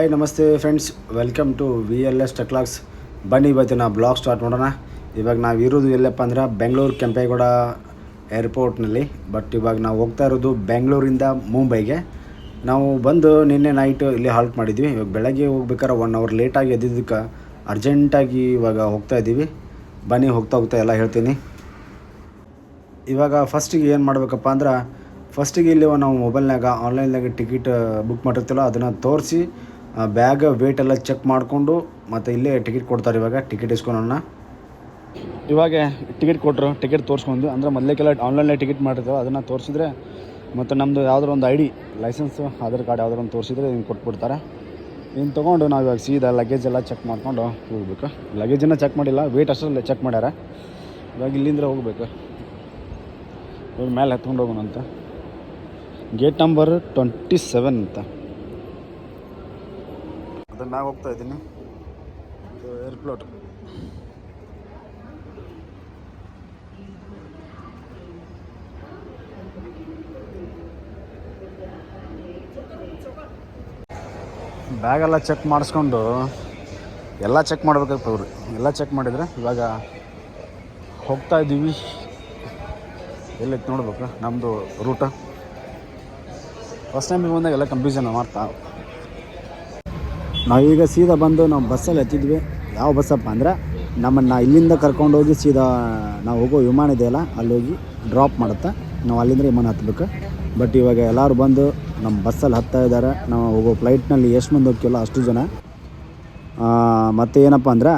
Hi ನಮಸ್ತೆ friends welcome to V L S ಟೆಕ್ಲಾಕ್ಸ್ ಬನ್ನಿ ಇವತ್ತಿನ ಬ್ಲಾಗ್ ಸ್ಟಾರ್ಟ್ ಮಾಡೋಣ. ಇವಾಗ ನಾವು ಇರೋದು ಎಲ್ಲಪ್ಪ ಅಂದ್ರೆ ಬೆಂಗಳೂರು ಕೆಂಪೇಗೌಡ ಏರ್ಪೋರ್ಟ್ನಲ್ಲಿ ಬಟ್ ಇವಾಗ ನಾವು ಹೋಗ್ತಾ ಇರೋದು ಬೆಂಗಳೂರಿಂದ ಮುಂಬೈಗೆ ನಾವು ಬಂದು ನಿನ್ನೆ ನೈಟ್ ಇಲ್ಲಿ ಹಾಲ್ಟ್ ಮಾಡಿದ್ವಿ. ಇವಾಗ ಬೆಳಗ್ಗೆ ಹೋಗ್ಬೇಕಾದ್ರೆ ಒನ್ ಅವರ್ ಲೇಟಾಗಿ ಎದ್ದಿದ್ದಕ್ಕೆ ಅರ್ಜೆಂಟಾಗಿ ಇವಾಗ ಹೋಗ್ತಾ ಇದ್ದೀವಿ. ಬನ್ನಿ ಹೋಗ್ತಾ ಹೋಗ್ತಾ ಎಲ್ಲ ಹೇಳ್ತೀನಿ. ಇವಾಗ ಫಸ್ಟಿಗೆ ಏನು ಮಾಡಬೇಕಪ್ಪ ಅಂದ್ರೆ ಫಸ್ಟಿಗೆ ಇಲ್ಲಿ ನಾವು ಮೊಬೈಲ್ನಾಗ ಆನ್ಲೈನ್ದಾಗ ಟಿಕೆಟ್ ಬುಕ್ ಮಾಡಿರ್ತೀವಲ್ಲ, ಅದನ್ನು ತೋರಿಸಿ ಬ್ಯಾಗ್ ವೇಟ್ ಎಲ್ಲ ಚೆಕ್ ಮಾಡಿಕೊಂಡು ಮತ್ತು ಇಲ್ಲೇ ಟಿಕೆಟ್ ಕೊಡ್ತಾರೆ ಇವಾಗ ಟಿಕೆಟ್ ಇಸ್ಕೊಳೋಣ. ಇವಾಗ ಟಿಕೆಟ್ ಕೊಟ್ಟರು ಟಿಕೆಟ್ ತೋರಿಸ್ಕೊಂಡು, ಅಂದರೆ ಮೊದಲೇಕೆಲ್ಲ ಆನ್ಲೈನಲ್ಲಿ ಟಿಕೆಟ್ ಮಾಡಿರ್ತೇವೆ ಅದನ್ನು ತೋರಿಸಿದ್ರೆ ಮತ್ತು ನಮ್ಮದು ಯಾವ್ದಾರು ಒಂದು I D license Aadhaar card ಯಾವ್ದಾರು ಒಂದು ತೋರಿಸಿದ್ರೆ ಹಿಂಗೆ ಕೊಟ್ಬಿಡ್ತಾರೆ. ಇನ್ನು ತೊಗೊಂಡು ನಾವು ಇವಾಗ ಸೀದಾ ಲಗೇಜ್ ಎಲ್ಲ ಚೆಕ್ ಮಾಡ್ಕೊಂಡು ಹೋಗ್ಬೇಕು. ಲಗೇಜನ್ನು ಚೆಕ್ ಮಾಡಿಲ್ಲ ವೇಟ್ ಅಷ್ಟರಲ್ಲಿ ಚೆಕ್ ಮಾಡ್ಯಾರ. ಇವಾಗ ಇಲ್ಲಿಂದ ಹೋಗ್ಬೇಕು. ಇವಾಗ ಮೇಲೆ ಹತ್ಕೊಂಡು ಹೋಗೋಣ ಅಂತ ಗೇಟ್ ನಂಬರ್ ಟ್ವೆಂಟಿ ಸೆವೆನ್ ಅಂತ. ಮ್ಯಾಗ ಹೋಗ್ತಾ ಇದ್ದೀನಿ. ಏರ್ಪ್ಲೋಟ್ ಬ್ಯಾಗೆಲ್ಲ ಚೆಕ್ ಮಾಡಿಸ್ಕೊಂಡು ಎಲ್ಲ ಚೆಕ್ ಮಾಡ್ಬೇಕಾಗ್ತವ್ರಿ ಎಲ್ಲ ಚೆಕ್ ಮಾಡಿದರೆ ಇವಾಗ ಹೋಗ್ತಾ ಇದ್ದೀವಿ. ಎಲ್ಲೈತೆ ನೋಡ್ಬೇಕು ನಮ್ಮದು ರೂಟ ಫಸ್ಟ್ ಟೈಮ್ ಬಂದಾಗ ಎಲ್ಲ ಕನ್ಫ್ಯೂಷನ್ ಮಾಡ್ತಾ ನಾವೀಗ ಸೀದಾ ಬಂದು ನಾವು ಬಸ್ಸಲ್ಲಿ ಹತ್ತಿದ್ವಿ. ಯಾವ ಬಸ್ಸಪ್ಪ ಅಂದರೆ ನಮ್ಮನ್ನು ಇಲ್ಲಿಂದ ಕರ್ಕೊಂಡೋಗಿ ಸೀದಾ ನಾವು ಹೋಗೋ ವಿಮಾನ ಇದೆಯಲ್ಲ ಅಲ್ಲಿ ಹೋಗಿ ಡ್ರಾಪ್ ಮಾಡುತ್ತೆ ನಾವು ಅಲ್ಲಿಂದ ವಿಮಾನ ಹತ್ಬೇಕು. ಬಟ್ ಇವಾಗ ಎಲ್ಲರೂ ಬಂದು ನಮ್ಮ ಬಸ್ಸಲ್ಲಿ ಹತ್ತಾ ಇದ್ದಾರೆ ನಾವು ಹೋಗೋ ಫ್ಲೈಟ್ನಲ್ಲಿ ಎಷ್ಟು ಮಂದಿ ಹೋಗ್ತೀವಲ್ಲ ಅಷ್ಟು ಜನ. ಮತ್ತೆ ಏನಪ್ಪ ಅಂದ್ರೆ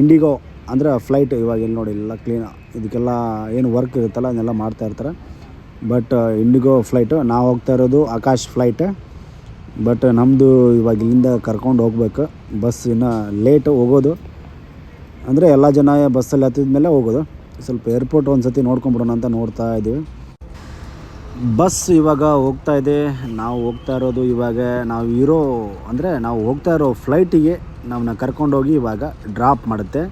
ಇಂಡಿಗೋ ಅಂದರೆ ಫ್ಲೈಟ್ ಇವಾಗ ಇಲ್ಲಿ ನೋಡಿ ಎಲ್ಲ ಕ್ಲೀನ್ ಇದಕ್ಕೆಲ್ಲ ಏನು ವರ್ಕ್ ಇರುತ್ತಲ್ಲ, ಅದನ್ನೆಲ್ಲ ಮಾಡ್ತಾಯಿರ್ತಾರೆ ಬಟ್ ಇಂಡಿಗೋ ಫ್ಲೈಟು ನಾವು ಹೋಗ್ತಾ ಇರೋದು ಆಕಾಶ್ ಫ್ಲೈಟ್ ಬಟ್ ನಮ್ಮದು ಇವಾಗ ಇಲ್ಲಿಂದ ಕರ್ಕೊಂಡು ಹೋಗ್ಬೇಕು. ಬಸ್ ಇನ್ನು ಲೇಟ್ ಹೋಗೋದು. ಅಂದರೆ ಎಲ್ಲ ಜನ ಬಸ್ಸಲ್ಲಿ ಹತ್ತಿದ ಮೇಲೆ ಹೋಗೋದು. ಸ್ವಲ್ಪ ಏರ್ಪೋರ್ಟ್ ಒಂದು ಸತಿ ನೋಡ್ಕೊಂಬಿಡೋಣ ಅಂತ ನೋಡ್ತಾ ಇದ್ದೀವಿ. ಬಸ್ ಇವಾಗ ಹೋಗ್ತಾ ಇದೆ. ನಾವು ಹೋಗ್ತಾ ಇರೋದು ಇವಾಗ ನಾವು ಇರೋ, ಅಂದರೆ ನಾವು ಹೋಗ್ತಾ ಇರೋ ಫ್ಲೈಟಿಗೆ ನಮ್ಮನ್ನ ಕರ್ಕೊಂಡೋಗಿ ಇವಾಗ ಡ್ರಾಪ್ ಮಾಡುತ್ತೆ.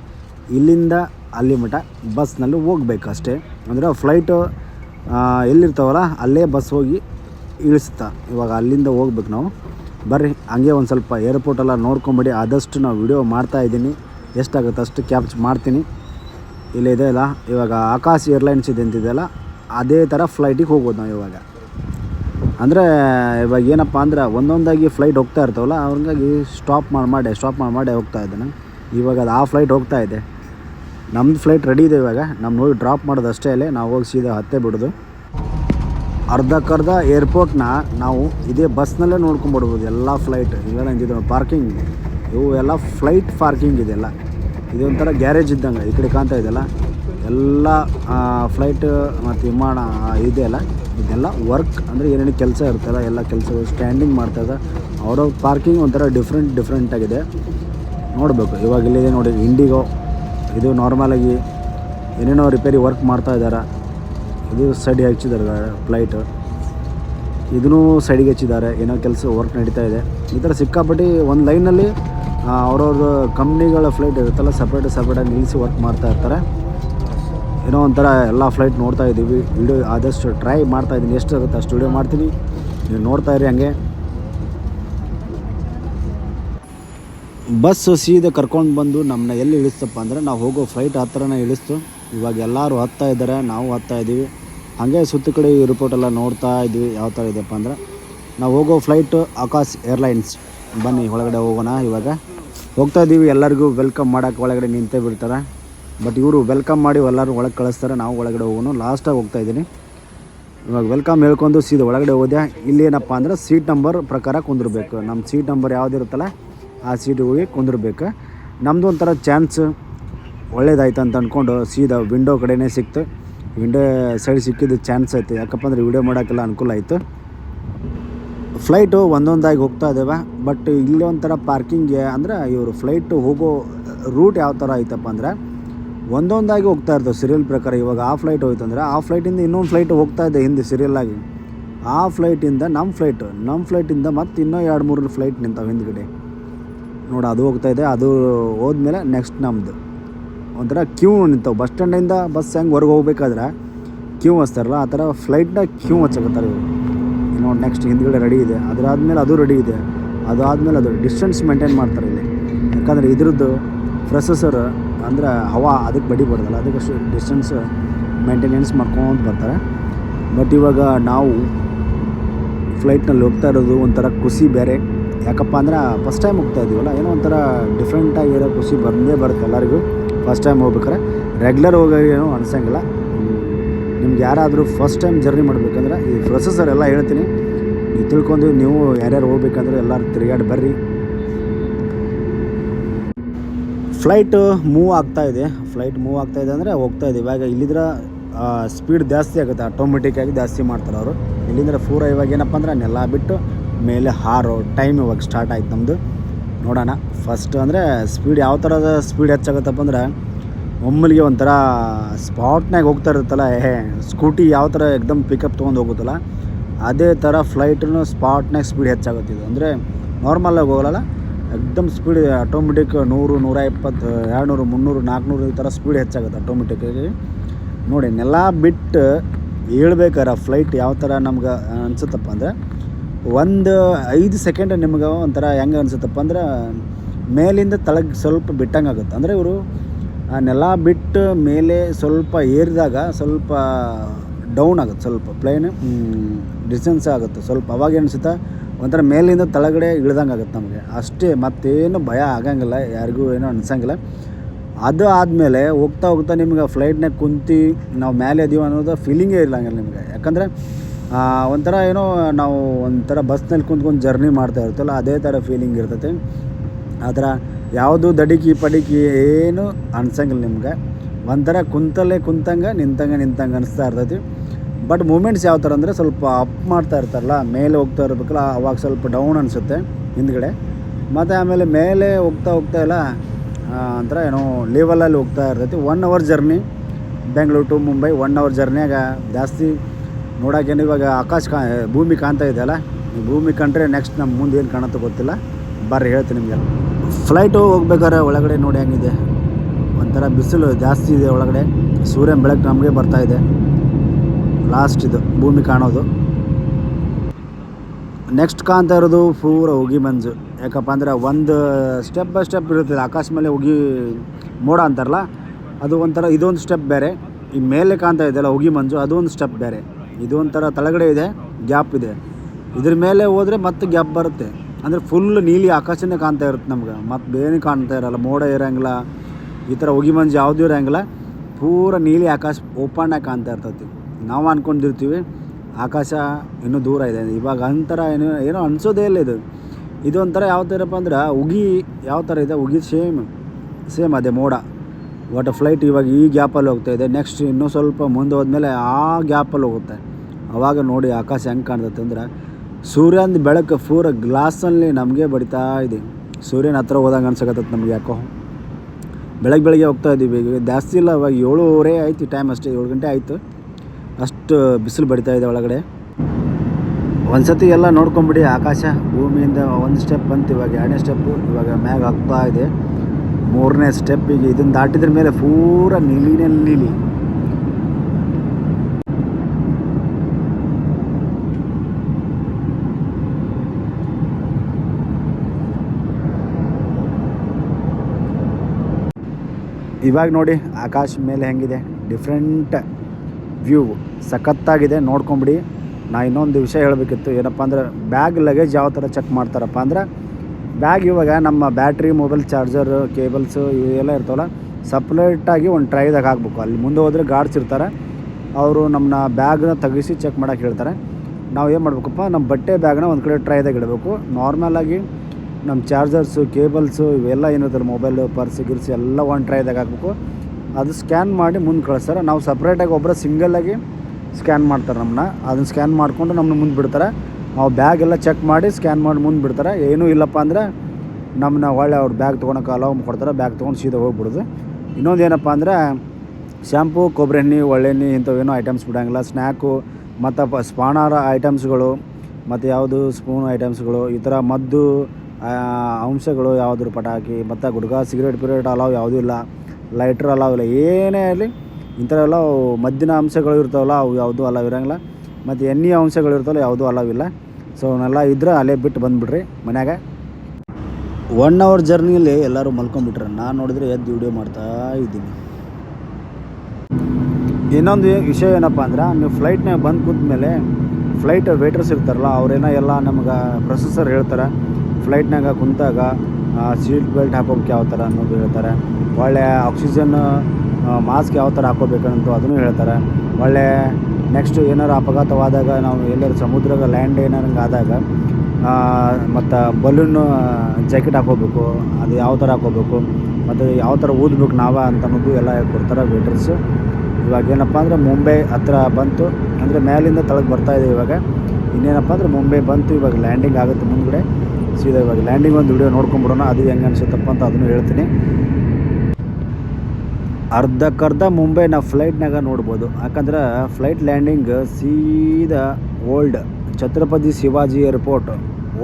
ಇಲ್ಲಿಂದ ಅಲ್ಲಿ ಮಠ ಬಸ್ನಲ್ಲಿ ಹೋಗ್ಬೇಕಷ್ಟೇ. ಅಂದರೆ ಫ್ಲೈಟು ಎಲ್ಲಿರ್ತಾವಲ್ಲ, ಅಲ್ಲೇ ಬಸ್ ಹೋಗಿ ಇಳಿಸ್ತಾ ಇವಾಗ ಅಲ್ಲಿಂದ ಹೋಗ್ಬೇಕು ನಾವು. ಬರ್ರಿ, ಹಂಗೆ ಒಂದು ಸ್ವಲ್ಪ ಏರ್ಪೋರ್ಟೆಲ್ಲ ನೋಡ್ಕೊಂಬಿಡಿ. ಆದಷ್ಟು ನಾವು ವಿಡಿಯೋ ಮಾಡ್ತಾ ಇದ್ದೀನಿ. ಎಷ್ಟಾಗುತ್ತೆ ಅಷ್ಟು ಕ್ಯಾಪ್ಚ್ ಮಾಡ್ತೀನಿ. ಇಲ್ಲಿ ಇದೆ ಅಲ್ಲ, ಇವಾಗ ಆಕಾಶ್ ಏರ್ಲೈನ್ಸ್ ಇದೆ ಅಂತಿದೆಯಲ್ಲ, ಅದೇ ಥರ ಫ್ಲೈಟಿಗೆ ಹೋಗ್ಬೋದು ನಾವು ಇವಾಗ. ಅಂದರೆ ಇವಾಗ ಏನಪ್ಪ ಅಂದ್ರೆ ಒಂದೊಂದಾಗಿ ಫ್ಲೈಟ್ ಹೋಗ್ತಾ ಇರ್ತಾವಲ್ಲ, ಅವ್ರಿಗಾಗಿ ಸ್ಟಾಪ್ ಮಾಡಿ ಮಾಡಿ ಸ್ಟಾಪ್ ಮಾಡಿ ಮಾಡಿ ಹೋಗ್ತಾ ಇದ್ದಾನೆ. ಇವಾಗ ಅದು ಆ ಫ್ಲೈಟ್ ಹೋಗ್ತಾ ಇದೆ. ನಮ್ಮದು ಫ್ಲೈಟ್ ರೆಡಿ ಇದೆ ಇವಾಗ. ನಮ್ಮ ಹೋಗಿ ಡ್ರಾಪ್ ಮಾಡೋದು ಅಷ್ಟೇ ಅಲ್ಲೇ, ನಾವು ಹೋಗಿ ಸೀದಾ ಹತ್ತೇ ಬಿಡೋದು. ಅರ್ಧಕ್ಕರ್ಧ ಏರ್ಪೋರ್ಟ್ನ ನಾವು ಇದೇ ಬಸ್ನಲ್ಲೇ ನೋಡ್ಕೊಂಬಿಡ್ಬೋದು ಎಲ್ಲ ಫ್ಲೈಟ್ ಇವೆಲ್ಲ ಇದು ಪಾರ್ಕಿಂಗ್ ಇವು ಎಲ್ಲ ಫ್ಲೈಟ್ ಪಾರ್ಕಿಂಗ್ ಇದೆಲ್ಲ ಇದೊಂಥರ ಗ್ಯಾರೇಜ್ ಇದ್ದಂಗೆ, ಈ ಕಡೆ ಕಾಣ್ತಾ ಇದೆಯಲ್ಲ ಎಲ್ಲ ಫ್ಲೈಟ್ ಮತ್ತು ವಿಮಾನ ಇದೆ ಅಲ್ಲ? ಇದೆಲ್ಲ ವರ್ಕ್ ಅಂದರೆ ಏನೇನು ಕೆಲಸ ಇರ್ತಲ್ಲ ಎಲ್ಲ ಕೆಲಸಗಳು ಸ್ಟ್ಯಾಂಡಿಂಗ್ ಮಾಡ್ತಾ ಇದೆ. ಅವರ ಪಾರ್ಕಿಂಗ್ ಒಂಥರ ಡಿಫ್ರೆಂಟ್ ಡಿಫ್ರೆಂಟ್ ಆಗಿದೆ. ನೋಡಬೇಕು. ಇವಾಗ ಇಲ್ಲಿದೆ ನೋಡಿ ಇಂಡಿಗೋ ಇದು ನಾರ್ಮಲಾಗಿ ಏನೇನೋ ರಿಪೇರಿ ವರ್ಕ್ ಮಾಡ್ತಾ ಇದ್ದಾರೆ ಇದು ಸೈಡಿಗೆ ಹಚ್ಚಿದ್ದಾರೆ ಫ್ಲೈಟ್. ಇದನ್ನೂ ಸೈಡಿಗೆ ಹಚ್ಚಿದ್ದಾರೆ. ಏನೋ ಕೆಲಸ ವರ್ಕ್ ನಡೀತಾ ಇದೆ. ಈ ಥರ ಸಿಕ್ಕಾಪಟ್ಟಿ ಒಂದು ಲೈನಲ್ಲಿ ಅವ್ರವ್ರ ಕಂಪ್ನಿಗಳ ಫ್ಲೈಟ್ ಇರುತ್ತಲ್ಲ ಸಪ್ರೇಟ್ ಸಪ್ರೇಟಾಗಿ ನಿಲ್ಲಿಸಿ ವರ್ಕ್ ಮಾಡ್ತಾ ಇರ್ತಾರೆ. ಏನೋ ಒಂಥರ ಎಲ್ಲ ಫ್ಲೈಟ್ ನೋಡ್ತಾ ಇದ್ದೀವಿ ವಿಡಿಯೋ ಆದಷ್ಟು ಟ್ರೈ ಮಾಡ್ತಾ ಇದ್ದೀನಿ ಎಷ್ಟು ಆಗುತ್ತೆ ಅಷ್ಟು ವಿಡಿಯೋ ಮಾಡ್ತೀನಿ. ನೀವು ನೋಡ್ತಾ ಇರಿ ಹಂಗೆ. ಬಸ್ ಸೀದೆ ಕರ್ಕೊಂಡು ಬಂದು ನಮ್ಮನ್ನ ಎಲ್ಲಿ ಇಳಿಸ್ತಪ್ಪ ಅಂದರೆ, ನಾವು ಹೋಗೋ ಫ್ಲೈಟ್ ಹತ್ರನೇ ಇಳಿಸ್ತು. ಇವಾಗ ಎಲ್ಲರೂ ಹತ್ತಾ ಇದ್ದಾರೆ. ನಾವು ಹತ್ತಾ ಇದ್ದೀವಿ ಹಾಗೆ ಸುತ್ತ ಕಡೆ ಈ ಎಲ್ಲ ನೋಡ್ತಾ ಇದ್ವಿ, ಯಾವ ಥರ ಇದೆಯಪ್ಪ ಅಂದ್ರೆ. ನಾವು ಹೋಗೋ ಫ್ಲೈಟ್ ಆಕಾಶ್ ಏರ್ಲೈನ್ಸ್ ಬನ್ನಿ, ಒಳಗಡೆ ಹೋಗೋಣ ಇವಾಗ. ಹೋಗ್ತಾ ಇದ್ದೀವಿ ಎಲ್ಲರಿಗೂ ವೆಲ್ಕಮ್ ಮಾಡೋಕ್ಕೆ ಒಳಗಡೆ ನಿಂತೇ ಬಿಡ್ತಾರೆ. ಬಟ್ ಇವರು ವೆಲ್ಕಮ್ ಮಾಡಿ ಎಲ್ಲರೂ ಒಳಗೆ ಕಳಿಸ್ತಾರೆ, ನಾವು ಒಳಗಡೆ ಹೋಗೋಣ. ಲಾಸ್ಟಾಗಿ ಹೋಗ್ತಾ ಇದ್ದೀನಿ. ಇವಾಗ ವೆಲ್ಕಮ್ ಹೇಳ್ಕೊಂಡು ಸೀದಾ ಒಳಗಡೆ ಹೋದೆ ಇಲ್ಲಿ ಏನಪ್ಪ ಅಂದ್ರೆ ಸೀಟ್ ನಂಬರ್ ಪ್ರಕಾರ ಕುಂದಿರ್ಬೇಕು. ನಮ್ಮ ಸೀಟ್ ನಂಬರ್ ಯಾವುದಿರುತ್ತಲ್ಲ ಆ ಸೀಟಿಗೆ ಹೋಗಿ ಕುಂದಿರ್ಬೇಕು. ನಮ್ಮದು ಒಂಥರ ಚಾನ್ಸ್ ಒಳ್ಳೇದಾಯ್ತು ಅಂತ ಅಂದ್ಕೊಂಡು ಸೀದಾ ವಿಂಡೋ ಕಡೆನೇ ಸಿಕ್ತು. ವಿಂಡೋ ಸೈಡ್ ಸಿಕ್ಕಿದ್ದು ಚಾನ್ಸ್ ಆಯಿತು ಯಾಕಪ್ಪ ಅಂದರೆ ವಿಡಿಯೋ ಮಾಡೋಕ್ಕೆಲ್ಲ ಅನುಕೂಲ ಆಯಿತು. ಫ್ಲೈಟು ಒಂದೊಂದಾಗಿ ಹೋಗ್ತಾ ಇದ್ದೇವೆ ಬಟ್ ಇಲ್ಲಿ ಒಂಥರ ಪಾರ್ಕಿಂಗ್ಗೆ ಅಂದರೆ ಇವರು ಫ್ಲೈಟು ಹೋಗೋ ರೂಟ್ ಯಾವ ಥರ ಐತಪ್ಪ ಅಂದರೆ ಒಂದೊಂದಾಗಿ ಹೋಗ್ತಾ ಇರ್ತವೆ ಸೀರಿಯಲ್ ಪ್ರಕಾರ. ಇವಾಗ ಆ ಫ್ಲೈಟ್ ಹೋಯ್ತು ಅಂದರೆ ಆ ಫ್ಲೈಟಿಂದ ಇನ್ನೊಂದು ಫ್ಲೈಟ್ ಹೋಗ್ತಾ ಇದೆ ಹಿಂದೆ ಸೀರಿಯಲ್ಲಾಗಿ ಆ ಫ್ಲೈಟಿಂದ ನಮ್ಮ ಫ್ಲೈಟ್ ನಮ್ಮ ಫ್ಲೈಟಿಂದ ಮತ್ತೆ ಇನ್ನೂ ಎರಡು ಮೂರು ಫ್ಲೈಟ್ ನಿಂತಾವೆ ಹಿಂದ್ಗಡೆ. ನೋಡಿ ಅದು ಹೋಗ್ತಾ ಇದೆ, ಅದು ಹೋದ್ಮೇಲೆ ನೆಕ್ಸ್ಟ್ ನಮ್ಮದು ಒಂಥರ ಕ್ಯೂ ನಿಂತಾವೆ. ಬಸ್ ಸ್ಟ್ಯಾಂಡಿಂದ ಬಸ್ ಹೆಂಗೆ ಹೊರಗೆ ಹೋಗ್ಬೇಕಾದ್ರೆ ಕ್ಯೂ ಹಚ್ತಾರಲ್ಲ, ಆ ಥರ ಫ್ಲೈಟ್ನ ಕ್ಯೂ ಹಚ್ಚಕತ್ತಾರೆ ಇವರು. ನೋಡಿ ನೆಕ್ಸ್ಟ್ ಹಿಂದ್ಗಡೆ ರೆಡಿ ಇದೆ. ಅದರಾದ್ಮೇಲೆ ಅದು ರೆಡಿ ಇದೆ. ಅದಾದಮೇಲೆ ಅದು ಡಿಸ್ಟೆನ್ಸ್ ಮೇಂಟೈನ್ ಮಾಡ್ತಾರೆ ಇಲ್ಲಿ. ಯಾಕಂದರೆ ಇದ್ರದ್ದು ಪ್ರೊಸೆಸರ್ ಅಂದರೆ ಹವಾ ಅದಕ್ಕೆ ಬಡಿಬಾರ್ದಲ್ಲ ಅದಕ್ಕೆ ಡಿಸ್ಟೆನ್ಸ್ ಮೇಂಟೆನೆನ್ಸ್ ಮಾಡ್ಕೊಂಡು ಬರ್ತಾರೆ. ಬಟ್ ಇವಾಗ ನಾವು ಫ್ಲೈಟ್ನಲ್ಲಿ ಹೋಗ್ತಾ ಇರೋದು ಒಂಥರ ಖುಷಿ ಬೇರೆ. ಯಾಕಪ್ಪ ಅಂದ್ರೆ ಫಸ್ಟ್ ಟೈಮ್ ಹೋಗ್ತಾ ಇದ್ದೀವಲ್ಲ ಏನೋ ಒಂಥರ ಡಿಫ್ರೆಂಟಾಗಿರೋ ಖುಷಿ ಬಂದೇ ಬರುತ್ತೆ ಎಲ್ಲರಿಗೂ. ಫಸ್ಟ್ ಟೈಮ್ ಹೋಗ್ಬೇಕಾರೆ ರೆಗ್ಯುಲರ್ ಹೋಗೋದೇನೋ ಅನ್ಸಂಗಿಲ್ಲ. ನಿಮ್ಗೆ ಯಾರಾದರೂ ಫಸ್ಟ್ ಟೈಮ್ ಜರ್ನಿ ಮಾಡಬೇಕಂದ್ರೆ ಈ ಪ್ರೊಸೆಸರ್ ಎಲ್ಲ ಹೇಳ್ತೀನಿ. ನೀವು ತಿಳ್ಕೊಂಡು ನೀವು ಯಾರ್ಯಾರು ಹೋಗ್ಬೇಕಂದ್ರೆ ಎಲ್ಲರೂ ತಿರುಗಾಡಿ ಬರ್ರಿ. ಫ್ಲೈಟ್ ಮೂವ್ ಆಗ್ತಾ ಇದೆ. ಫ್ಲೈಟ್ ಮೂವ್ ಆಗ್ತಾ ಇದೆ ಅಂದರೆ ಹೋಗ್ತಾ ಇದೆ. ಇವಾಗ ಇಲ್ಲಿದ್ರೆ ಸ್ಪೀಡ್ ಜಾಸ್ತಿ ಆಗುತ್ತೆ. ಆಟೋಮೆಟಿಕ್ಕಾಗಿ ಜಾಸ್ತಿ ಮಾಡ್ತಾರೆ ಅವರು. ಇಲ್ಲಿಂದ್ರೆ ಪೂರ ಇವಾಗ ಏನಪ್ಪ ಅಂದ್ರೆ ನೆಲ ಬಿಟ್ಟು ಮೇಲೆ ಹಾರೋ ಟೈಮ್ ಇವಾಗ ಸ್ಟಾರ್ಟ್ ಆಯ್ತು ನಮ್ಮದು ನೋಡೋಣ. ಫಸ್ಟ್ ಅಂದರೆ ಸ್ಪೀಡ್ ಯಾವ ಥರದ ಸ್ಪೀಡ್ ಹೆಚ್ಚಾಗತ್ತಪ್ಪ ಅಂದ್ರೆ ಒಮ್ಮಲಿಗೆ ಒಂಥರ ಸ್ಪಾಟ್ನಾಗ ಹೋಗ್ತಾ ಇರುತ್ತಲ್ಲ, ಏ ಸ್ಕೂಟಿ ಯಾವ ಥರ ಎಕ್ದಮ್ ಪಿಕಪ್ ತೊಗೊಂಡು ಹೋಗುತ್ತಲ್ಲ, ಅದೇ ಥರ ಫ್ಲೈಟ್ನು ಸ್ಪಾಟ್ನಾಗ ಸ್ಪೀಡ್ ಹೆಚ್ಚಾಗುತ್ತೆ ಇದು. ಅಂದರೆ ನಾರ್ಮಲಾಗಿ ಹೋಗಲ್ಲ ಎಕ್ದಮ್ ಸ್ಪೀಡ್ ಆಟೋಮೆಟಿಕ್ ನೂರು ನೂರ ಇಪ್ಪತ್ತು ಎರಡುನೂರು, ಮುನ್ನೂರು ನಾಲ್ಕುನೂರು ಈ ಥರ ಸ್ಪೀಡ್ ಹೆಚ್ಚಾಗುತ್ತೆ ಆಟೋಮೆಟಿಕ್ಕಾಗಿ ನೋಡಿ, ನೆಲ ಬಿಟ್ಟು ಹೇಳ್ಬೇಕಾರೆ ಫ್ಲೈಟ್ ಯಾವ ಥರ ನಮ್ಗೆ ಅನ್ಸುತ್ತಪ್ಪ ಅಂದರೆ ಒಂದು ಐದು ಸೆಕೆಂಡ್ ನಿಮ್ಗೆ ಒಂಥರ ಹೆಂಗೆ ಅನಿಸುತ್ತಪ್ಪ ಅಂದ್ರೆ ಮೇಲಿಂದ ತಳಗೆ ಸ್ವಲ್ಪ ಬಿಟ್ಟಂಗೆ ಆಗುತ್ತೆ ಅಂದರೆ ಇವರು ಆ ನೆಲ ಬಿಟ್ಟು ಮೇಲೆ ಸ್ವಲ್ಪ ಏರಿದಾಗ ಸ್ವಲ್ಪ ಡೌನ್ ಆಗುತ್ತೆ ಸ್ವಲ್ಪ ಪ್ಲೇನ್ ಡಿಸ್ಟೆನ್ಸ್ ಆಗುತ್ತೆ ಸ್ವಲ್ಪ. ಅವಾಗ ಅನಿಸುತ್ತಾ? ಒಂಥರ ಮೇಲಿಂದ ತಳಗಡೆ ಇಳ್ದಂಗೆ ಆಗುತ್ತೆ ನಮಗೆ. ಅಷ್ಟೇ, ಮತ್ತೇನು ಭಯ ಆಗಂಗಿಲ್ಲ, ಯಾರಿಗೂ ಏನೂ ಅನಿಸಂಗಿಲ್ಲ. ಅದು ಆದಮೇಲೆ ಹೋಗ್ತಾ ಹೋಗ್ತಾ ನಿಮ್ಗೆ ಫ್ಲೈಟ್ನಾಗ ಕುಂತು ನಾವು ಮೇಲೆ ಇದೀವಿ ಅನ್ನೋದು ಫೀಲಿಂಗೇ ಇರಲಂಗಿಲ್ಲ ನಿಮಗೆ. ಯಾಕಂದರೆ ಒಂಥರ ಏನೋ ನಾವು ಒಂಥರ ಬಸ್ನಲ್ಲಿ ಕುಂತ್ಕೊಂಡು ಜರ್ನಿ ಮಾಡ್ತಾ ಇರ್ತಲ್ಲ ಅದೇ ಥರ ಫೀಲಿಂಗ್ ಇರ್ತೈತೆ. ಆ ಥರ ಯಾವುದು ದಡಿಕಿ ಪಡಿಕಿ ಏನು ಅನ್ಸಂಗಿಲ್ಲ ನಿಮ್ಗೆ. ಒಂಥರ ಕುಂತಲ್ಲೇ ಕುಂತಂಗೆ, ನಿಂತಂಗೆ ನಿಂತಂಗೆ ಅನಿಸ್ತಾ ಇರ್ತೈತಿ. ಬಟ್ ಮೂಮೆಂಟ್ಸ್ ಯಾವ ಥರ ಅಂದರೆ ಸ್ವಲ್ಪ ಅಪ್ ಮಾಡ್ತಾ ಇರ್ತಾರಲ್ಲ, ಮೇಲೆ ಹೋಗ್ತಾ ಇರ್ಬೇಕಲ್ಲ, ಅವಾಗ ಸ್ವಲ್ಪ ಡೌನ್ ಅನಿಸುತ್ತೆ ಹಿಂದ್ಗಡೆ. ಮತ್ತು ಆಮೇಲೆ ಮೇಲೆ ಹೋಗ್ತಾ ಹೋಗ್ತಾ ಇಲ್ಲ ಒಂಥರ ಏನೋ ಲೆವೆಲಲ್ಲಿ ಹೋಗ್ತಾ ಇರ್ತೈತಿ. One hour journey Bengaluru to Mumbai one hour ಜರ್ನಿಯಾಗ ಜಾಸ್ತಿ ನೋಡೋಕೇನು, ಇವಾಗ ಆಕಾಶ ಕಾ, ಭೂಮಿ ಕಾಣ್ತಾ ಇದೆಯಲ್ಲ ಈ ಭೂಮಿ ಕಂಡ್ರೆ ನೆಕ್ಸ್ಟ್ ನಮ್ಮ ಮುಂದೆ ಏನು ಕಾಣುತ್ತೋ ಗೊತ್ತಿಲ್ಲ. ಬರ್ರಿ, ಹೇಳ್ತೀನಿ ನಿಮಗೆ. ಫ್ಲೈಟು ಹೋಗ್ಬೇಕಾದ್ರೆ ಒಳಗಡೆ ನೋಡಿ ಹಂಗಿದೆ. ಒಂಥರ ಬಿಸಿಲು ಜಾಸ್ತಿ ಇದೆ ಒಳಗಡೆ. ಸೂರ್ಯನ ಬೆಳಕು ನಮಗೆ ಬರ್ತಾ ಇದೆ. ಲಾಸ್ಟ್ ಇದು, ಭೂಮಿ ಕಾಣೋದು. ನೆಕ್ಸ್ಟ್ ಕಾಣ್ತಾ ಇರೋದು ಪೂರ ಉಗಿ ಮಂಜು. ಯಾಕಪ್ಪ ಅಂದ್ರೆ ಒಂದು ಸ್ಟೆಪ್ ಬೈ ಸ್ಟೆಪ್ ಇರುತ್ತೆ ಆಕಾಶ ಮೇಲೆ ಉಗಿ ಮೋಡ ಅಂತಾರಲ್ಲ? ಅದು ಒಂಥರ ಇದೊಂದು ಸ್ಟೆಪ್ ಬೇರೆ. ಈ ಮೇಲೆ ಕಾಣ್ತಾ ಇದೆಯಲ್ಲ ಉಗಿ ಮಂಜು ಅದು ಒಂದು ಸ್ಟೆಪ್ ಬೇರೆ. ಇದು ಒಂಥರ ತಳಗಡೆ ಇದೆ, ಗ್ಯಾಪ್ ಇದೆ. ಇದ್ರ ಮೇಲೆ ಹೋದರೆ ಮತ್ತೆ ಗ್ಯಾಪ್ ಬರುತ್ತೆ. ಅಂದರೆ ಫುಲ್ ನೀಲಿ ಆಕಾಶನೇ ಕಾಣ್ತಾ ಇರುತ್ತೆ ನಮ್ಗೆ. ಮತ್ತು ಬೇರೆ ಕಾಣ್ತಾ ಇರಲ್ಲ, ಮೋಡ ಇರೋಂಗಿಲ್ಲ ಈ ಥರ ಉಗಿ ಮಂಜು ಯಾವುದೂ ಇರೋಂಗಿಲ್ಲ. ಪೂರ ನೀಲಿ ಆಕಾಶ ಓಪನ್ನಾಗಿ ಕಾಣ್ತಾ ಇರ್ತೈತಿ. ನಾವು ಅಂದ್ಕೊಂಡಿರ್ತೀವಿ ಆಕಾಶ ಇನ್ನೂ ದೂರ ಇದೆ. ಇವಾಗ ಅಂತರ ಏನು, ಏನೋ ಅನಿಸೋದೇ ಇಲ್ಲ ಇದು. ಇದು ಒಂಥರ ಯಾವ ಥರಪ್ಪ ಅಂದ್ರೆ ಉಗಿ ಯಾವ ಥರ ಇದೆ, ಉಗಿ ಸೇಮ್ ಸೇಮ್ ಅದೇ ಮೋಡ. ಒಟ್ಟು ಫ್ಲೈಟ್ ಇವಾಗ ಈ ಗ್ಯಾಪಲ್ಲಿ ಹೋಗ್ತಾ ಇದೆ. ನೆಕ್ಸ್ಟ್ ಇನ್ನೂ ಸ್ವಲ್ಪ ಮುಂದೆ ಹೋದ್ಮೇಲೆ ಆ ಗ್ಯಾಪಲ್ಲಿ ಹೋಗುತ್ತೆ. ಅವಾಗ ನೋಡಿ ಆಕಾಶ ಹೆಂಗೆ ಕಾಣ್ತೈತೆ ಅಂದ್ರೆ ಸೂರ್ಯನ ಬೆಳಕು ಪೂರ ಗ್ಲಾಸಲ್ಲಿ ನಮಗೆ ಬಡಿತಾ ಇದೆ. ಸೂರ್ಯನ ಹತ್ರ ಹೋದಾಗ ಅನ್ಸಕತ್ತೈತೆ ನಮ್ಗೆ ಯಾಕೋ. ಬೆಳಗ್ಗೆ ಬೆಳಗ್ಗೆ ಹೋಗ್ತಾ ಇದ್ದೀವಿ ಈಗ ಜಾಸ್ತಿ ಇಲ್ಲ ಅವಾಗ ಏಳುವರೆ ಆಯ್ತು ಟೈಮ್ ಅಷ್ಟೇ, ಏಳು ಗಂಟೆ ಆಯಿತು. ಅಷ್ಟು ಬಿಸಿಲು ಬಡಿತಾ ಇದೆ ಒಳಗಡೆ. ಒಂದು ಸತಿ ಎಲ್ಲ ನೋಡ್ಕೊಂಬಿಡಿ, ಆಕಾಶ ಭೂಮಿಯಿಂದ ಒಂದು ಸ್ಟೆಪ್ ಬಂತು, ಇವಾಗ ಎರಡನೇ ಸ್ಟೆಪ್ಪು ಇವಾಗ ಮ್ಯಾಗ ಹಾಕ್ತಾ ಇದೆ. ಮೂರನೇ ಸ್ಟೆಪ್ಪಿಗೆ ಇದನ್ನು ದಾಟಿದ್ರ ಮೇಲೆ ಪೂರ ನೀಲಿನಲ್ಲಿ ನೀಲಿ. ಇವಾಗ ನೋಡಿ, ಆಕಾಶ ಮೇಲೆ ಹೆಂಗಿದೆ? ಡಿಫ್ರೆಂಟ್ ವ್ಯೂ ಸಖತ್ತಾಗಿದೆ, ನೋಡ್ಕೊಂಬಿಡಿ. ನಾ ಇನ್ನೊಂದು ವಿಷಯ ಹೇಳಬೇಕಿತ್ತು, ಏನಪ್ಪ ಅಂದ್ರೆ ಬ್ಯಾಗ್ ಲಗೇಜ್ ಯಾವ ಥರ ಚೆಕ್ ಮಾಡ್ತಾರಪ್ಪ ಅಂದ್ರೆ ಬ್ಯಾಗ್ ಇವಾಗ ನಮ್ಮ ಬ್ಯಾಟ್ರಿ ಮೊಬೈಲ್ ಚಾರ್ಜರ್ ಕೇಬಲ್ಸು ಇವೆಲ್ಲ ಇರ್ತಾವಲ್ಲ ಸಪ್ರೇಟಾಗಿ ಒಂದು ಟ್ರೈದಾಗ ಹಾಕ್ಬೇಕು. ಅಲ್ಲಿ ಮುಂದೆ ಹೋದರೆ ಗಾರ್ಡ್ಸ್ ಇರ್ತಾರೆ. ಅವರು ನಮ್ಮನ್ನ ಬ್ಯಾಗ್ನ ತೆಗಿಸಿ ಚೆಕ್ ಮಾಡೋಕ್ಕೆ ಹೇಳ್ತಾರೆ. ನಾವು ಏನು ಮಾಡಬೇಕಪ್ಪ ನಮ್ಮ ಬಟ್ಟೆ ಬ್ಯಾಗ್ನ ಒಂದು ಕಡೆ ಟ್ರೈದಾಗ ಇಡಬೇಕು. ನಾರ್ಮಲಾಗಿ ನಮ್ಮ ಚಾರ್ಜರ್ಸು, ಕೇಬಲ್ಸು, ಇವೆಲ್ಲ ಏನಿರ್ತಲ್ಲ ಮೊಬೈಲು, ಪರ್ಸ್, ಗಿರ್ಸ್, ಎಲ್ಲ ಒಂದು ಟ್ರೈದಾಗ ಹಾಕ್ಬೇಕು. ಅದು ಸ್ಕ್ಯಾನ್ ಮಾಡಿ ಮುಂದೆ ಕಳಿಸ್ತಾರೆ. ನಾವು ಸಪ್ರೇಟಾಗಿ ಒಬ್ಬರ ಸಿಂಗಲ್ಲಾಗಿ ಸ್ಕ್ಯಾನ್ ಮಾಡ್ತಾರೆ ನಮ್ಮನ್ನ ಅದನ್ನ ಸ್ಕ್ಯಾನ್ ಮಾಡಿಕೊಂಡು ನಮ್ಮನ್ನ ಮುಂದೆ ಬಿಡ್ತಾರೆ. ನಾವು ಬ್ಯಾಗ್ ಎಲ್ಲ ಚೆಕ್ ಮಾಡಿ ಸ್ಕ್ಯಾನ್ ಮಾಡಿ ಮುಂದೆ ಬಿಡ್ತಾರೆ. ಏನೂ ಇಲ್ಲಪ್ಪ ಅಂದ್ರೆ ನಮ್ಮನ್ನ ಒಳ್ಳೆ ಅವ್ರು ಬ್ಯಾಗ್ ತೊಗೊಳಕ್ಕೆ ಅಲೋ ಕೊಡ್ತಾರೆ. ಬ್ಯಾಗ್ ತೊಗೊಂಡು ಸೀದಾ ಹೋಗ್ಬಿಡೋದು. ಇನ್ನೊಂದು ಏನಪ್ಪ ಅಂದ್ರೆ ಶ್ಯಾಂಪು ಕೊಬ್ಬರಿ ಎಣ್ಣೆ ಒಳ್ಳೆಣ್ಣೆ ಇಂಥವೇನೋ ಐಟಮ್ಸ್ ಬಿಡೋಂಗಿಲ್ಲ. ಸ್ನ್ಯಾಕು ಮತ್ತು ಸ್ಪಾನಾರ ಐಟಮ್ಸ್ಗಳು ಮತ್ತು ಯಾವುದು ಸ್ಪೂನ್ ಐಟಮ್ಸ್ಗಳು ಈ ಥರ ಮದ್ದು ಅಂಶಗಳು ಯಾವುದ್ರ ಪಟಾಕಿ, ಮತ್ತು ಗುಡ್ಗ, ಸಿಗರೇಟ್ ಪಿರೇಟ್ ಅಲಾವ್ ಯಾವುದೂ ಇಲ್ಲ. ಲೈಟ್ರ್ ಅಲಾವ್ ಇಲ್ಲ. ಏನೇ ಇರಲಿ, ಇಂಥವೆಲ್ಲ ಮದ್ದಿನ ಅಂಶಗಳು ಇರ್ತಾವಲ್ಲ, ಅವು ಯಾವುದೂ ಅಲಾವ್ ಇರೋಂಗಿಲ್ಲ. ಮತ್ತು ಎಣ್ಣೆ ಅಂಶಗಳು ಇರ್ತಾವಲ್ಲ, ಯಾವುದೂ ಅಲಾವ್ ಇಲ್ಲ. ಸೊ ಅವನ್ನೆಲ್ಲ ಇದ್ರೆ ಅಲ್ಲೇ ಬಿಟ್ಟು ಬಂದುಬಿಡ್ರಿ ಮನ್ಯಾಗ. ಒನ್ ಅವರ್ ಜರ್ನಿಯಲ್ಲಿ ಎಲ್ಲರೂ ಮಲ್ಕೊಂಡ್ಬಿಟ್ರೆ. ನಾನು ನೋಡಿದ್ರೆ ಎದ್ದು ವಿಡಿಯೋ ಮಾಡ್ತಾ ಇದ್ದೀನಿ. ಇನ್ನೊಂದು ವಿಷಯ ಏನಪ್ಪ ಅಂದ್ರೆ, ನೀವು ಫ್ಲೈಟ್ನಾಗ ಬಂದು ಕೂತ್ಮೇಲೆ ಫ್ಲೈಟ್ ವೇಟರ್ಸ್ ಇರ್ತಾರಲ್ಲ, ಅವರೇನೋ ಎಲ್ಲ ನಮ್ಗೆ ಪ್ರೊಸೆಸರ್ ಹೇಳ್ತಾರೆ. ಫ್ಲೈಟ್ನಾಗ ಕುಂತಾಗ ಸೀಟ್ ಬೆಲ್ಟ್ ಹಾಕೋಬೇಕು ಯಾವ ಥರ ಅನ್ನೋದು ಹೇಳ್ತಾರೆ. ಒಳ್ಳೆ ಆಕ್ಸಿಜನ್ ಮಾಸ್ಕ್ ಯಾವ ಥರ ಹಾಕೋಬೇಕಂತ ಅದನ್ನು ಹೇಳ್ತಾರೆ. ಒಳ್ಳೆ ನೆಕ್ಸ್ಟ್ ಏನಾರು ಅಪಘಾತವಾದಾಗ ನಾವು ಎಲ್ಲರೂ ಸಮುದ್ರದ ಲ್ಯಾಂಡ್ ಏನಾರು ಆದಾಗ ಮತ್ತು ಬಲೂನ್ ಜಾಕೆಟ್ ಹಾಕೋಬೇಕು, ಅದು ಯಾವ ಥರ ಹಾಕೋಬೇಕು, ಮತ್ತು ಯಾವ ಥರ ಊದಬೇಕು ನಾವ ಅಂತ ಅನ್ನೋದು ಎಲ್ಲ ಕೊಡ್ತಾರೆ ವೇಟರ್ಸ್ ಇವಾಗ ಏನಪ್ಪ ಅಂದರೆ ಮುಂಬೈ ಹತ್ರ ಬಂತು, ಅಂದರೆ ಮೇಲಿಂದ ತಳಗೆ ಬರ್ತಾಯಿದೆ ಇವಾಗ. ಇನ್ನೇನಪ್ಪ ಅಂದರೆ ಮುಂಬೈ ಬಂತು, ಇವಾಗ ಲ್ಯಾಂಡಿಂಗ್ ಆಗುತ್ತೆ ಮುಂದ್ಗಡೆ. ಸೀದಾ ಇವಾಗ ಲ್ಯಾಂಡಿಂಗ್ ಒಂದು ವಿಡಿಯೋ ನೋಡ್ಕೊಂಬಿಡೋಣ ಅದು ಹೆಂಗೆ ಅನಿಸುತ್ತಪ್ಪ ಅಂತ ಅದನ್ನು ಹೇಳ್ತೀನಿ. ಅರ್ಧಕ್ಕರ್ಧ ಮುಂಬೈ ನಾವು ಫ್ಲೈಟ್ನಾಗ ನೋಡ್ಬೋದು. ಯಾಕಂದ್ರೆ ಫ್ಲೈಟ್ ಲ್ಯಾಂಡಿಂಗ್ ಸೀದಾ old Chhatrapati Shivaji airport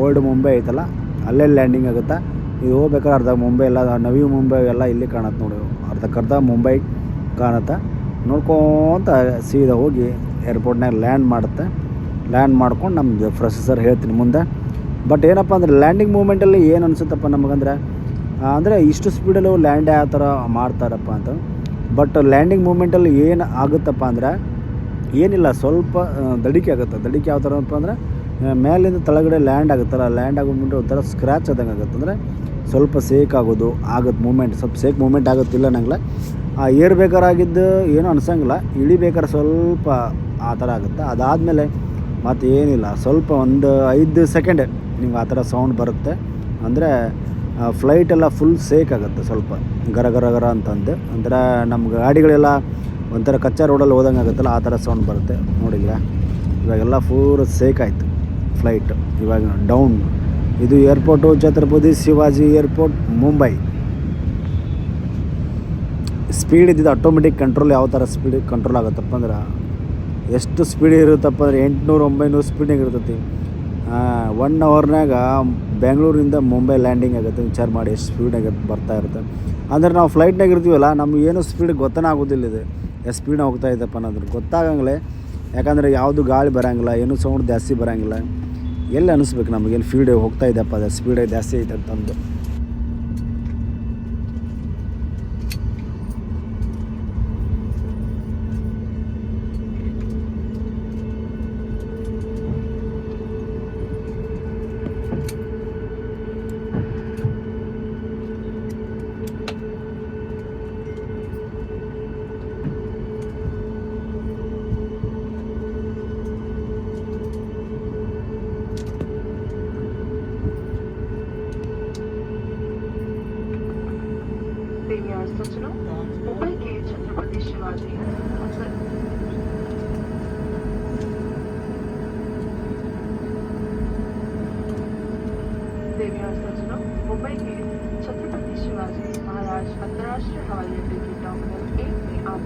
old Mumbai ಐತಲ್ಲ, ಅಲ್ಲೇ ಲ್ಯಾಂಡಿಂಗ್ ಆಗುತ್ತೆ. ಇದು ಹೋಗ್ಬೇಕಾದ್ರೆ ಅರ್ಧ ಮುಂಬೈ ಎಲ್ಲ ನವಿ ಮುಂಬೈ ಎಲ್ಲ ಇಲ್ಲಿ ಕಾಣತ್ತೆ ನೋಡಿ. ಅರ್ಧಕ್ಕರ್ಧ ಮುಂಬೈ ಕಾಣುತ್ತೆ. ನೋಡ್ಕೊಂತ ಸೀದಾ ಹೋಗಿ ಏರ್ಪೋರ್ಟ್ನಾಗ ಲ್ಯಾಂಡ್ ಮಾಡುತ್ತೆ. ಲ್ಯಾಂಡ್ ಮಾಡ್ಕೊಂಡು ನಮ್ಮದು ಪ್ರೊಸೆಸರ್ ಹೇಳ್ತೀನಿ ಮುಂದೆ. ಬಟ್ ಏನಪ್ಪ ಅಂದರೆ ಲ್ಯಾಂಡಿಂಗ್ ಮೂಮೆಂಟಲ್ಲಿ ಏನು ಅನಿಸುತ್ತಪ್ಪ ನಮಗಂದ್ರೆ ಅಂದರೆ ಇಷ್ಟು ಸ್ಪೀಡಲ್ಲಿ ಲ್ಯಾಂಡ್ ಯಾವ ಥರ ಮಾಡ್ತಾರಪ್ಪ ಅಂತ. ಬಟ್ ಲ್ಯಾಂಡಿಂಗ್ ಮೂಮೆಂಟಲ್ಲಿ ಏನು ಆಗುತ್ತಪ್ಪ ಅಂದ್ರೆ, ಏನಿಲ್ಲ, ಸ್ವಲ್ಪ ದಡಿಕೆ ಆಗುತ್ತೆ. ದಡಿಕೆ ಯಾವ ಥರಪ್ಪ ಅಂದರೆ ಮೇಲಿಂದ ತಳಗಡೆ ಲ್ಯಾಂಡ್ ಆಗುತ್ತಲ್ಲ ಲ್ಯಾಂಡ್ ಆಗೋದ್ಬಿಟ್ಟು ಒಂಥರ ಸ್ಕ್ರ್ಯಾಚ್ ಆದಂಗೆ ಆಗುತ್ತೆ. ಅಂದರೆ ಸ್ವಲ್ಪ ಸೇಕ್ ಆಗೋದು, ಆಗುತ್ತೆ ಮೂಮೆಂಟ್ ಸ್ವಲ್ಪ ಸೇಕ್ ಮೂಮೆಂಟ್ ಆಗುತ್ತಿಲ್ಲ ನಂಗೆ ಆ ಏರ್ಬೇಕಾರಾಗಿದ್ದು ಏನೂ ಅನ್ಸಂಗಿಲ್ಲ. ಇಳಿಬೇಕಾದ್ರೆ ಸ್ವಲ್ಪ ಆ ಥರ ಆಗುತ್ತೆ. ಅದಾದಮೇಲೆ ಮತ್ತೆ ಏನಿಲ್ಲ ಸ್ವಲ್ಪ ಒಂದು ಐದು ಸೆಕೆಂಡ್ ನಿಮ್ಗೆ ಆ ಥರ ಸೌಂಡ್ ಬರುತ್ತೆ. ಅಂದರೆ ಫ್ಲೈಟ್ ಎಲ್ಲ ಫುಲ್ ಸೇಕ್ ಆಗುತ್ತೆ ಸ್ವಲ್ಪ. ಗರ ಗರ ಗರ ಅಂತಂದು. ಅಂದರೆ ನಮ್ಮ ಗಾಡಿಗಳೆಲ್ಲ ಒಂಥರ ಕಚ್ಚಾ ರೋಡಲ್ಲಿ ಹೋದಂಗೆ ಆಗುತ್ತಲ್ಲ, ಆ ಥರ ಸೌಂಡ್ ಬರುತ್ತೆ. ನೋಡಿಲ್ಲ ಇವಾಗೆಲ್ಲ ಫೂರ್ ಸೇಕ್ ಆಯಿತು ಫ್ಲೈಟ್ ಇವಾಗ ಡೌನ್ ಇದು airport Chhatrapati Shivaji airport Mumbai speed ಇದ್ದಿದ್ದು ಆಟೋಮೆಟಿಕ್ ಕಂಟ್ರೋಲ್ ಯಾವ ಥರ ಸ್ಪೀಡ್ ಕಂಟ್ರೋಲ್ ಆಗುತ್ತಪ್ಪ ಅಂದ್ರೆ, ಎಷ್ಟು ಸ್ಪೀಡ್ ಇರುತ್ತಪ್ಪ ಅಂದ್ರೆ ಎಂಟುನೂರು, ಒಂಬೈನೂರು ಸ್ಪೀಡಿಗೆ ಇರ್ತೈತಿ ಒನ್ ಅವರ್ನಾಗ ಬೆಂಗಳೂರಿಂದ ಮುಂಬೈ ಲ್ಯಾಂಡಿಂಗ್ ಆಗುತ್ತೆ. ವಿಚಾರ ಮಾಡಿ ಎಷ್ಟು ಸ್ಪೀಡಾಗಿ ಬರ್ತಾ ಇರುತ್ತೆ. ಅಂದ್ರೆ ನಾವು ಫ್ಲೈಟ್ನಾಗ ಇರ್ತೀವಲ್ಲ, ನಮ್ಗೆ ಏನು ಸ್ಪೀಡ್ ಗೊತ್ತನೇ ಆಗೋದಿಲ್ಲ ಇದು. ಎಷ್ಟು ಸ್ಪೀಡ್ ಹೋಗ್ತಾ ಇದ್ದಪ್ಪ ಅನ್ನೋದ್ರ ಗೊತ್ತಾಗಂಗಿಲ್ಲ ಯಾಕಂದರೆ ಯಾವುದು ಗಾಳಿ ಬರೋಂಗಿಲ್ಲ, ಏನು ಸೌಂಡ್ ಜಾಸ್ತಿ ಬರೋಂಗಿಲ್ಲ. ಎಲ್ಲಿ ಅನಿಸ್ಬೇಕು ನಮಗೇನು ಫೀಲ್ಡ್ ಹೋಗ್ತಾ ಇದ್ದಪ್ಪ ಅದು ಸ್ಪೀಡಾಗಿ ಜಾಸ್ತಿ ಐತೆ ಅಂತಂದು.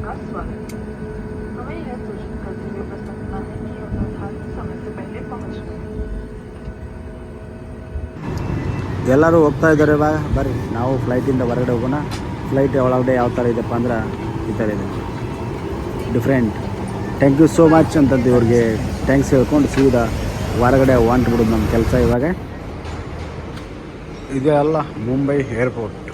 स्वागत है हमें यह सूचित करते हुए प्रसन्नता है कि हम निर्धारित समय से पहले पहुंच गए ಎಲ್ಲರೂ ಹೋಗ್ತಾ ಇದ್ದಾರೆ ಇವಾಗ ಬರ್ರಿ ನಾವು ಫ್ಲೈಟಿಂದ ಹೊರಗಡೆ ಹೋಗೋಣ ಫ್ಲೈಟ್ ಒಳಗಡೆ ಯಾವ ಥರ ಇದೆಪ್ಪ ಅಂದ್ರೆ ಈ ಥರ ಇದೆ different thank you so much ಅಂತಂದು ಇವ್ರಿಗೆ ಥ್ಯಾಂಕ್ಸ್ ಹೇಳ್ಕೊಂಡು ಸೀದಾ ಹೊರಗಡೆ ಹೊಂಟ್ಬಿಡೋದು ನಮ್ಮ ಕೆಲಸ ಇವಾಗ ಇದೆ ಅಲ್ಲ ಮುಂಬೈ ಏರ್ಪೋರ್ಟ್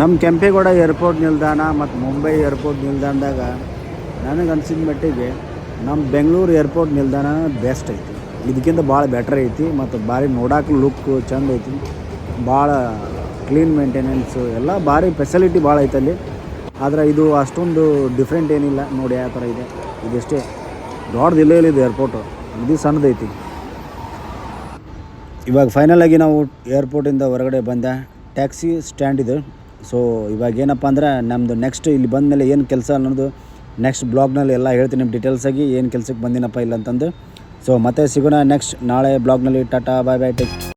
ನಮ್ಮ ಕೆಂಪೇಗೌಡ ಏರ್ಪೋರ್ಟ್ ನಿಲ್ದಾಣ ಮತ್ತು ಮುಂಬೈ ಏರ್ಪೋರ್ಟ್ ನಿಲ್ದಾಣದಾಗ ನನಗೆ ಅನ್ಸಿದ ಮಟ್ಟಿಗೆ ನಮ್ಮ ಬೆಂಗಳೂರು ಏರ್ಪೋರ್ಟ್ ನಿಲ್ದಾಣ ಬೆಸ್ಟ್ ಐತಿ. ಇದಕ್ಕಿಂತ ಭಾಳ ಬೆಟ್ರ್ ಐತಿ ಮತ್ತು ಭಾರಿ ನೋಡಕ್ಕೆ ಲುಕ್ ಚಂದ ಐತಿ. ಭಾಳ ಕ್ಲೀನ್ ಮೇಂಟೆನೆನ್ಸು ಎಲ್ಲ ಭಾರಿ ಫೆಸಿಲಿಟಿ ಭಾಳ ಐತೆ ಅಲ್ಲಿ. ಆದರೆ ಇದು ಅಷ್ಟೊಂದು ಡಿಫ್ರೆಂಟ್ ಏನಿಲ್ಲ ನೋಡಿ ಯಾವ ಥರ ಇದೆ. ಇದಷ್ಟೇ ದೊಡ್ಡದಿಲ್ಲ ಇದು ಏರ್ಪೋರ್ಟು ಇದು ಸಣ್ಣದೈತಿ ಇವಾಗ ಫೈನಲ್ ಆಗಿ ನಾವು ಏರ್ಪೋರ್ಟಿಂದ ಹೊರಗಡೆ ಬಂದ ಟ್ಯಾಕ್ಸಿ ಸ್ಟ್ಯಾಂಡ್ ಇದು. ಸೊ ಇವಾಗ ಏನಪ್ಪ ಅಂದ್ರೆ ನಮ್ಮದು ನೆಕ್ಸ್ಟ್ ಇಲ್ಲಿ ಬಂದಮೇಲೆ ಏನು ಕೆಲಸ ಅನ್ನೋದು ನೆಕ್ಸ್ಟ್ ಬ್ಲಾಗ್ನಲ್ಲಿ ಎಲ್ಲ ಹೇಳ್ತೀನಿ ನಿಮ್ಮ ಆಗಿ ಏನು ಕೆಲಸಕ್ಕೆ ಬಂದಿನಪ್ಪ ಇಲ್ಲ ಅಂತಂದು ಸೊ ಮತ್ತೆ ಸಿಗೋಣ ನೆಕ್ಸ್ಟ್ ನಾಳೆ ಬ್ಲಾಗ್ನಲ್ಲಿ ಟಾಟಾ ಬಾಯ್ ಬಾಯ್ ಟೇಕ್